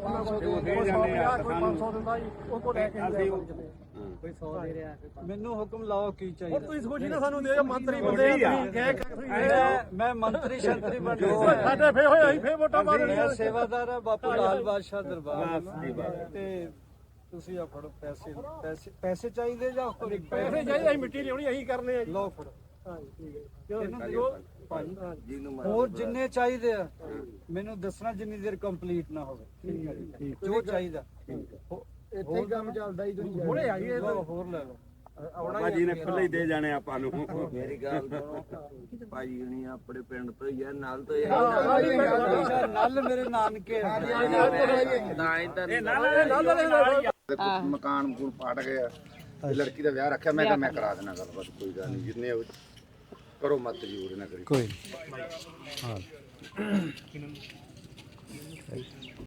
ਉਹਨਾਂ ਕੋਲ ਕੋਈ 150 ਕੋਈ 500 ਦਿੰਦਾ ਜੀ ਉਹ ਕੋਲ ਲੈ ਕੇ ਹੀ ਲੈ ਜਾਂਦੇ ਕੋਈ 100 ਦੇ ਰਿਹਾ ਮੈਨੂੰ ਹੁਕਮ ਲਾਓ ਕੀ ਉਹ ਚਾਹੀਦਾ ਤੁਸੀਂ ਸੋਚੀ ਨਾ ਸਾਨੂੰ ਦੇ ਮੰਤਰੀ ਬੰਦੇ ਆ। ਤੁਸੀਂ ਗਏ ਗਏ ਮੈਂ ਮੈਂ ਮੰਤਰੀ ਸ਼ੰਤਰੀ ਬਣ ਗਿਆ ਸਾਡੇ ਫੇ ਹੋਏ ਫੇ ਵੋਟਾਂ ਪਾ ਦੇਣੀਆਂ। ਮੈਂ ਸੇਵਾਦਾਰ ਆ ਬਾਪੂ ਲਾਲ ਬਾਦਸ਼ਾਹ ਦਰਬਾਰ ਤੇ ਤੁਸੀਂ ਆ ਫੜੋ ਪੈਸੇ ਪੈਸੇ ਪੈਸੇ ਚਾਹੀਦੇ ਜਾਂ ਹੋਰ ਪੈਸੇ ਚਾਹੀਦੇ ਅਸੀਂ ਮਿੱਟੀ ਲਿਆਉਣੀ ਅਸੀਂ ਕਰਨੇ ਆ ਜੀ। ਲਓ ਫੜੋ। ਹਾਂਜੀ ਠੀਕ ਹੈ। ਹੋਰ ਜਿੰਨੇ ਚਾਹੀਦੇ ਆ। ਮੈਨੂੰ ਦੱਸਣਾ ਜਿੰਨੀ ਦੇਰ ਕੰਪਲੀਟ ਨਾ ਹੋਵੇ। ਠੀਕ ਹੈ ਜੀ ਜੋ ਚਾਹੀਦਾ। ਇੱਥੇ ਕੰਮ ਚੱਲਦਾ ਹੀ ਤੁਸੀਂ। ਹੁਣੇ ਆਈਏ ਹੋਰ ਲੈ ਲਓ। ਬਾਬਾ ਜੀ ਨੇ ਖੁੱਲੇ ਹੀ ਦੇ ਜਾਣੇ ਆਪਾਂ ਨੂੰ। ਮੇਰੀ ਗੱਲ ਸੁਣੋ। ਭਾਈ ਹੁਣੀ ਆਪਣੇ ਪਿੰਡ ਤੋਂ ਹੀ ਆ ਨਾਲ ਤੋਂ ਹੀ ਅੱਛਾ, ਨਲ ਮੇਰੇ ਨਾਨਕੇ ਆ। ਹੀ ਮਕਾਨ ਮਕੂਨ ਪਾਟ ਗਿਆ ਤੇ ਲੜਕੀ ਦਾ ਵਿਆਹ ਰੱਖਿਆ ਮੈਂ ਕਿਹਾ ਮੈਂ ਕਰਾ ਦੇਣਾ ਗੱਲ ਬਸ ਕੋਈ ਗੱਲ ਨਹੀਂ। ਜਿੰਨੇ ਕਰੋ ਮਤ ਜੂਰ ਨਾ ਕਰੀ। ਕੋਈ Bye.